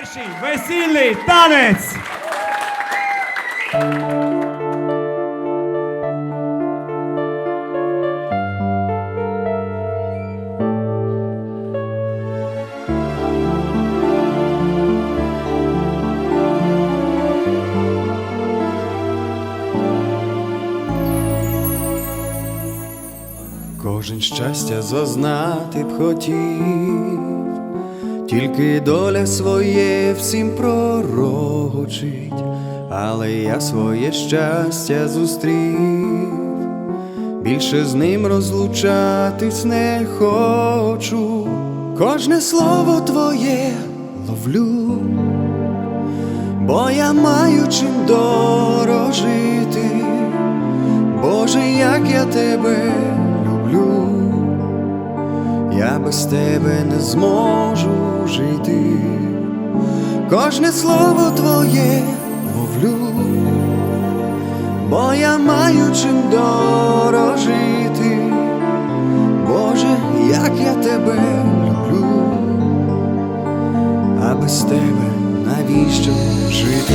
Перший весільний танець. Кожен щастя зазнати б хотів, тільки доля своє всім пророчить, але я своє щастя зустрів, більше з ним розлучатись не хочу, кожне слово твоє ловлю, бо я маю чим дорожити. Боже, як я тебе люблю, я без тебе не зможу жити, кожне слово твоє ловлю, бо я маю чим дорожити, Боже, як я тебе люблю, а без тебе навіщо жити?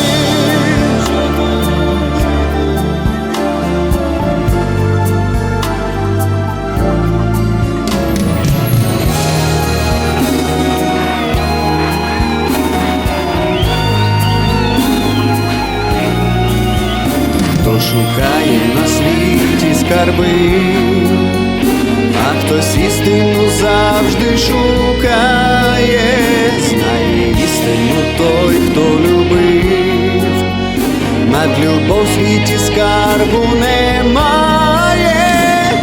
Шукає на світі скарби, а хтось істину завжди шукає, знає істину той, хто любив, над любов світі скарбу немає,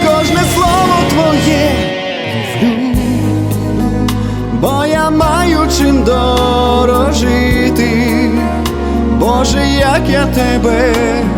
кожне слово твоє ловлю, бо я маю чим дорожити. Боже, як я тебе люблю,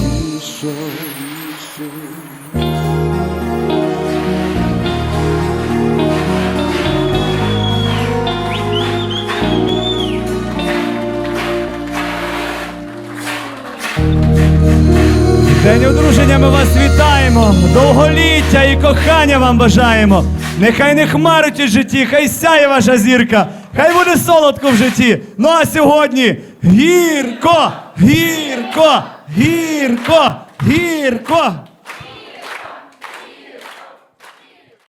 День одруження ми вас вітаємо. Довголіття і кохання вам бажаємо. Нехай не хмарить у житті, хай сяє ваша зірка, хай буде солодко в житті. Ну а сьогодні гірко, гірко, гірко, гірко.